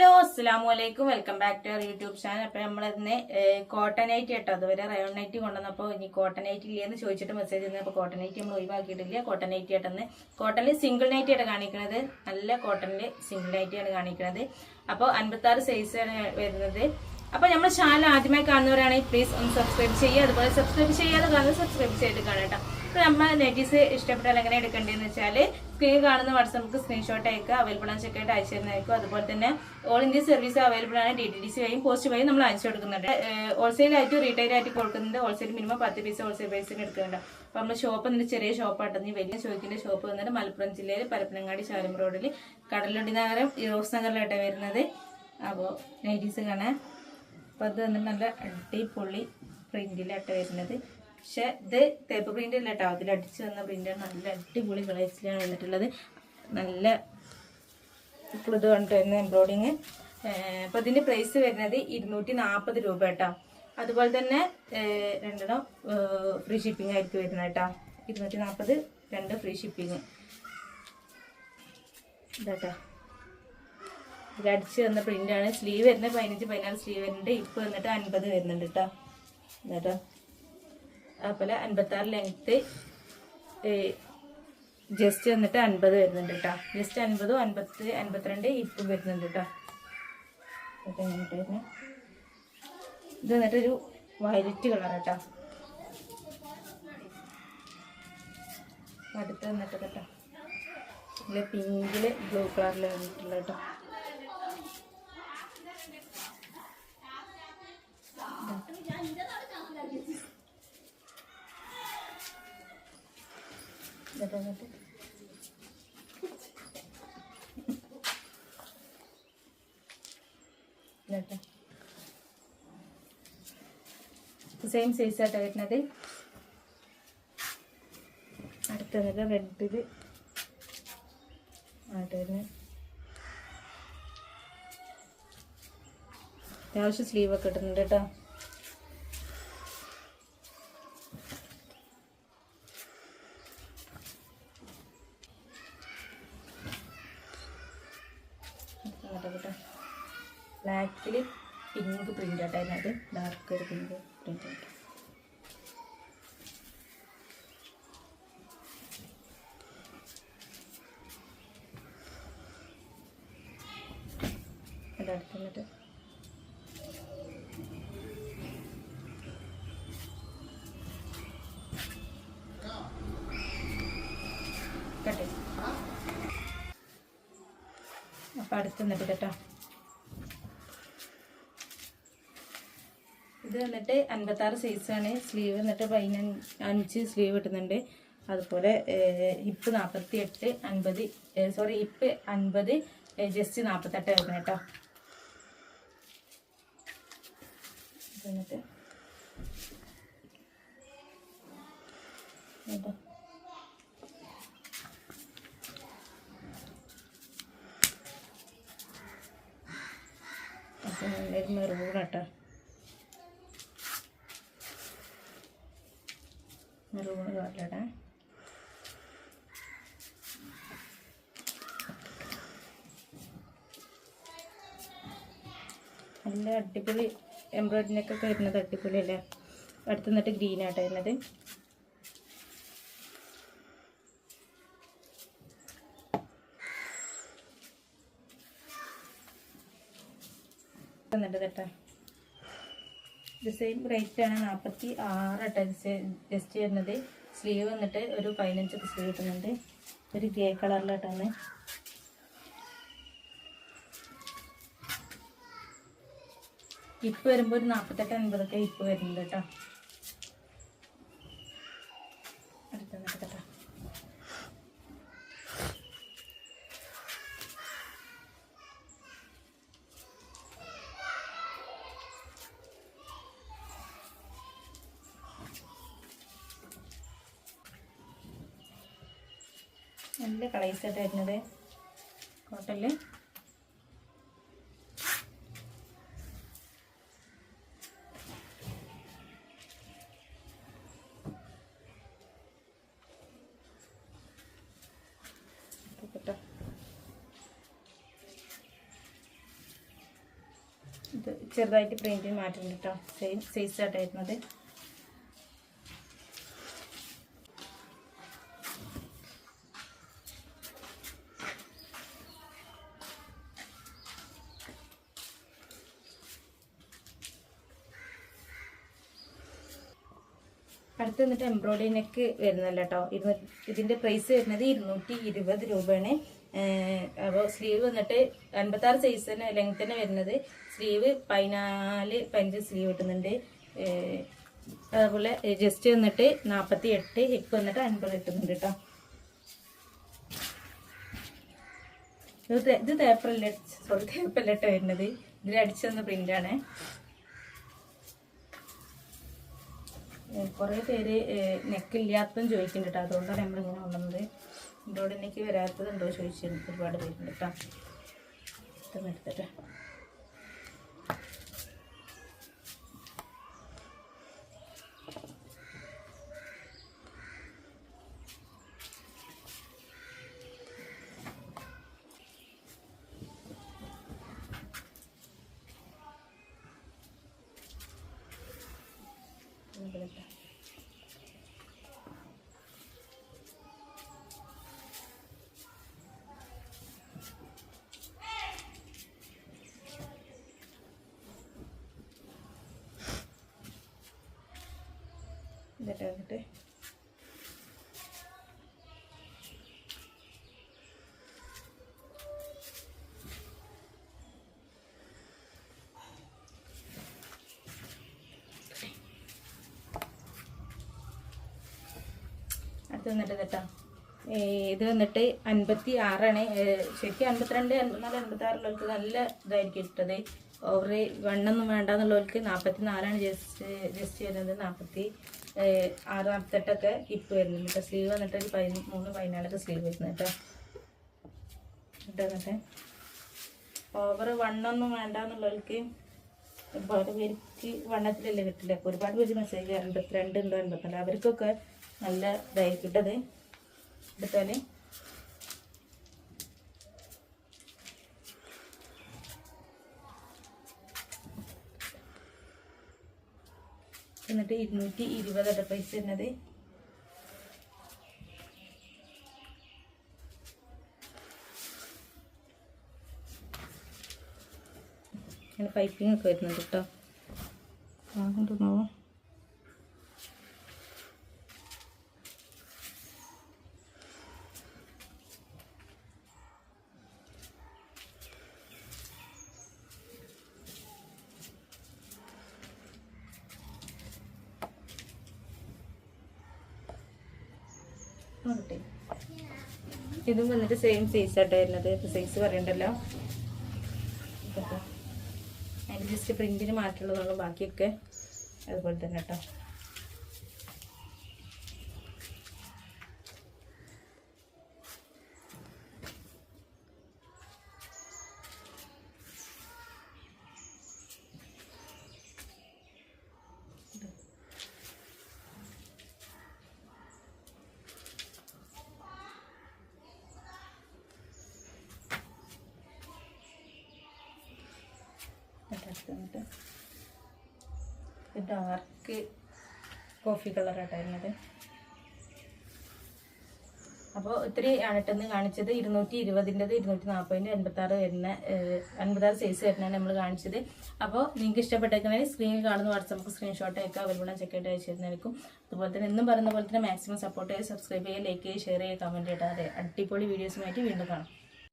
Hello അസ്സാം വലൈക്കും welcome back to our YouTube channel. അപ്പൊ നമ്മൾ ഇന്ന് കോട്ടൺ നൈറ്റ് കേട്ടോ അതുവരെ റയോൺ നൈറ്റ് കൊണ്ടുവന്നപ്പോൾ ഇനി കോട്ടൺ നൈറ്റ് ഇല്ലേന്ന് ചോദിച്ചിട്ട് മെസ്സേജ് ചെയ്യുന്നത് അപ്പോൾ കോട്ടൺ നൈറ്റ് നമ്മൾ ഒഴിവാക്കിയിട്ടില്ല. കോട്ടൺ നൈറ്റ് ആയിട്ടെന്ന് കോട്ടണിൽ സിംഗിൾ നൈറ്റ് ആയിട്ട് കാണിക്കുന്നത് നല്ല കോട്ടണിൽ സിംഗിൾ നൈറ്റ് ആണ് കാണിക്കുന്നത് അപ്പോൾ അൻപത്തി ആറ് സൈസ് ആണ് വരുന്നത്. അപ്പൊ നമ്മൾ ചാനൽ ആദ്യമായി കാണുന്നവരാണെങ്കിൽ പ്ലീസ് ഒന്ന് സബ്സ്ക്രൈബ് ചെയ്യുക. അതുപോലെ സബ്സ്ക്രൈബ് ചെയ്യാതെ കാണുന്നത് സബ്സ്ക്രൈബ് ചെയ്ത് കാണാം കേട്ടോ. അപ്പൊ നമ്മൾ നെറ്റീസ് ഇഷ്ടപ്പെട്ടാൽ എങ്ങനെ എടുക്കേണ്ടതെന്ന് വെച്ചാൽ സ്ക്രീൻ കാണുന്ന വാട്സാപ്പ് സ്ക്രീൻഷോട്ട് അയക്കുക അവൈലബിൾ ആണ് ചെക്ക് ആയിട്ട് അയച്ചു തരുന്നതായിരിക്കും അതുപോലെ തന്നെ ഓൾ ഇന്ത്യ സർവീസ് അവൈലബിൾ ആണ് ഡി ടി ഡി സി വഴിയും പോസ്റ്റ് വഴിയും നമ്മൾ അയച്ചു കൊടുക്കുന്നുണ്ട്. ഹോൾസെയിൽ ആയിട്ട് റീറ്റെയിൽ ആയിട്ട് കൊടുക്കുന്നുണ്ട്. ഹോൾസെയിൽ മിനിമം പത്ത് പീസ് ഹോൾസെയിൽ പ്രൈസിന് എടുക്കുന്നുണ്ട്. അപ്പൊ നമ്മൾ ഷോപ്പ് എന്നിട്ട് ചെറിയ ഷോപ്പായിട്ട് വലിയ ചോദിക്കുന്ന ഷോപ്പ് വന്നിട്ട് മലപ്പുറം ജില്ലയിൽ പരപ്പനങ്ങാടി ശാലം റോഡിൽ കടലുണ്ടി നഗരം ഇറോസ് നഗറിലായിട്ടാണ് വരുന്നത്. അപ്പോൾ നൈറ്റീസ് കാണാൻ. അപ്പോൾ അത് വന്നിട്ട് നല്ല അടിപൊളി പ്രിന്റിലായിട്ട് വരുന്നത്. പക്ഷെ ഇത് തേപ്പ് പ്രിന്റ് അല്ല കേട്ടോ അതിൽ അടിച്ച് വന്ന പ്രിന്റ് നല്ല അടിപൊളി കളേഴ്സിലാണ് വന്നിട്ടുള്ളത്. നല്ല ഇത് കണ്ടു വരുന്ന എംബ്രോയിഡിങ് അപ്പോൾ ഇതിന്റെ പ്രൈസ് വരുന്നത് ഇരുന്നൂറ്റി നാൽപ്പത് രൂപ കേട്ടോ അതുപോലെ തന്നെ രണ്ടെണ്ണം ഫ്രീ ഷിപ്പിംഗ് ആയിരിക്കും വരുന്നത് കേട്ടോ ഇരുന്നൂറ്റി നാൽപ്പത് രണ്ട് ഫ്രീ ഷിപ്പിംഗ് ഇതാട്ടോ ഇത് അടിച്ച് വന്ന പ്രിന്റാണ് സ്ലീവ് വരുന്നത് പതിനഞ്ച് പതിനാറ് സ്ലീവ് വരുന്നുണ്ട്. ഇപ്പോൾ വന്നിട്ട് അൻപത് വരുന്നുണ്ട് കേട്ടോ എന്നിട്ടോ അതുപോലെ അൻപത്താറ് ലെങ്ത്ത് ജസ്റ്റ് വന്നിട്ട് അൻപത് വരുന്നുണ്ട് കേട്ടോ ജസ്റ്റ് അൻപതും അൻപത്തി അൻപത്തിരണ്ട് ഇപ്പം വരുന്നുണ്ട് കേട്ടോ ഇത് വന്നിട്ടൊരു വയലറ്റ് കളർ കേട്ടോ അടുത്ത് വന്നിട്ട് കേട്ടോ ഇതിൽ പിങ്കിൽ ബ്ലൂ കളറിൽ വന്നിട്ടുള്ള കേട്ടോ വന്നിട്ട് സെയിം സൈസ് ആയിട്ട് വരുന്നത്. അടുത്ത വന്നിട്ട് റെഡിൽ ആയിട്ട് വരുന്നത്. അത്യാവശ്യം സ്ലീവ് ഒക്കെ ഇടുന്നുണ്ട് കേട്ടോ കേട്ടോ. വന്നിട്ട് കട്ടെ. അപ്പം അടുത്ത് വന്നിട്ട് കേട്ടോ. ഇത് വന്നിട്ട് അൻപത്താറ് സൈസാണ്. സ്ലീവ് എന്നിട്ട് പതിനഞ്ച് അഞ്ച് സ്ലീവ് ഇടുന്നുണ്ട് അതുപോലെ ഹിപ്പ് നാൽപ്പത്തി എട്ട് അൻപത് സോറി ഹിപ്പ് അൻപത് ജസ്റ്റ് നാൽപ്പത്തെട്ട് വരുന്നത് കേട്ടോ. ഇത്. വന്നിട്ട് കേട്ടോ അപ്പം നല്ലൊരു മെറൂൺ കേട്ടോ മെറൂൺ നല്ല അടിപൊളി എംബ്രോയിഡറിനൊക്കെ വരുന്നത് അടിപൊളിയല്ലേ? അടുത്ത് നിന്നിട്ട് ഗ്രീൻ ആട്ടോ വരുന്നത്. എന്നിട്ട് കേട്ടോ. ഡിസൈൻ റേറ്റ് ആണ് നാൽപ്പത്തി ആറ് ജസ്റ്റ് വരുന്നത്. സ്ലീവ് വന്നിട്ട് ഒരു പതിനഞ്ച് സ്ലീവ് കിട്ടുന്നുണ്ട്. ഒരു ഗ്രേ കളറിലായിട്ടാണ് ഇപ്പ് വരുമ്പോൾ ഒരു നാൽപ്പത്തെട്ട് അൻപതൊക്കെ ഇപ്പ് വരുന്നുണ്ട് കേട്ടോ. അടുത്ത കളേഴ്സ് ആയിട്ട് നല്ല വരുന്നത്. കോട്ടൽ കേട്ടോ ഇത് ചെറുതായിട്ട് പ്രിന്റിന് മാറ്റുന്നുണ്ട് കേട്ടോ സെയിം സൈസ് ആയിട്ടായിരുന്നത് അടുത്ത് വന്നിട്ട് എംബ്രോയിഡറി നെക്ക് വരുന്നല്ലോ കേട്ടോ ഇരുന്നൂറ്റി ഇതിന്റെ പ്രൈസ് വരുന്നത് ഇരുന്നൂറ്റി ഇരുപത് രൂപയാണ്. അപ്പോൾ സ്ലീവ് വന്നിട്ട് അൻപത്താറ് സൈസ് തന്നെ ലെങ്ത് തന്നെ വരുന്നത്. സ്ലീവ് പതിനാല് പതിനഞ്ച് സ്ലീവ് കിട്ടുന്നുണ്ട്. അതുപോലെ ജസ്റ്റ് വന്നിട്ട് നാൽപ്പത്തി എട്ട് ഹിപ്പ് വന്നിട്ട് അൻപത് കിട്ടുന്നുണ്ട് കേട്ടോ ഇത് ഇത് തേപ്പറല്ല സോറി തേപ്പല്ല കേട്ടോ വരുന്നത്. ഇതിൽ അടിച്ചു തന്ന പ്രിന്റാണ് കുറേ പേര് നെക്കില്ലാത്തതും ചോദിക്കുന്നുണ്ട് കേട്ടോ അതുകൊണ്ടാണ് നമ്മളിങ്ങനെ കൊണ്ടുവന്നത്. എന്തോട് വരാത്തതുണ്ടോ വരാത്തതുണ്ടോ എനിക്ക് ഒരുപാട് പേരുണ്ട് കേട്ടോ ഇതൊന്ന് എടുത്തിട്ട് ഇതിലിട്ട്. ഇതിട്ട് വന്നിട്ട് അടുത്ത് വന്നിട്ട് കേട്ടോ ഇത് വന്നിട്ട് അൻപത്തി ആറാണ് ശരിക്കും അൻപത്തിരണ്ട് അൻപത്തിനാല് അൻപത്തി ആറുള്ളവർക്ക് നല്ല ഇതായിരിക്കും ഇട്ടത് ഓവർ വണ്ണൊന്നും വേണ്ടെന്നുള്ളവർക്ക് നാൽപ്പത്തി നാലാണ് ജസ്റ്റ് ജസ്റ്റ് വരുന്നത് നാൽപ്പത്തി ആറ് ഇപ്പ് വരുന്നുണ്ട് കേട്ടോ. സ്ലീവ് വന്നിട്ട് ഒരു പതിമൂന്ന് പതിനാലൊക്കെ സ്ലീവ് വരുന്നത് കേട്ടോ. എന്നിട്ട് ഓവർ വണ്ണൊന്നും വേണ്ട എന്നുള്ളവർക്ക് ഒരുപാട് പേർക്ക് വണ്ണത്തിലല്ലേ കിട്ടില്ല അപ്പോൾ ഒരുപാട് പേര് മെസ്സേജ് എൺപത്തിരണ്ട് ഉണ്ടോ എൺപത്തിരണ്ട് അവർക്കൊക്കെ നല്ല ഇതായി കിട്ടത് എടുത്താൽ എന്നിട്ട് ഇരുന്നൂറ്റി ഇരുപതോടെ പൈസ വരുന്നത് അങ്ങനെ പൈപ്പിംഗ് ഒക്കെ വരുന്നുണ്ട് കേട്ടോ ഇതും വന്നിട്ട് സെയിം സൈസ് ആയിട്ട് വരുന്നത്. സൈസ് പറയണ്ടല്ലോ. അതിന് ജസ്റ്റ് പ്രിന്റിന് മാറ്റുള്ളതാണ് ബാക്കിയൊക്കെ. അതുപോലെ തന്നെ കേട്ടോ. എന്നിട്ട് ഡാർക്ക് കോഫി കളറായിട്ടായിരുന്നത് അപ്പോൾ ഇത്തിരി ആണ് ഇട്ടെന്ന് കാണിച്ചത് ഇരുന്നൂറ്റി ഇരുപതിന്റെത് ഇരുന്നൂറ്റി നാൽപ്പതിന്റെ എൺപത്താറ് വരുന്ന അൻപത്താറ് സൈസ് വരുന്നതാണ് നമ്മൾ കാണിച്ചത്. അപ്പോൾ നിങ്ങൾക്ക് ഇഷ്ടപ്പെട്ടേക്കണമെങ്കിൽ സ്ക്രീനിൽ കാണുന്ന വാട്സപ്പ് സ്ക്രീൻഷോട്ട് ഒക്കെ അവൈലബിൾ ചെക്ക് ആയിട്ട് അയച്ചു തരുന്നതായിരിക്കും അതുപോലെ തന്നെ എന്നും പറയുന്ന പോലെ തന്നെ മാക്സിമം സപ്പോർട്ട് ചെയ്യുക സബ്സ്ക്രൈബ് ചെയ്യുക ലൈക്ക് ചെയ്യുക ഷെയർ ചെയ്യുക കമന്റ് ഇടാതെ അടിപൊളി വീഡിയോസുമായിട്ട് വീണ്ടും കാണാം.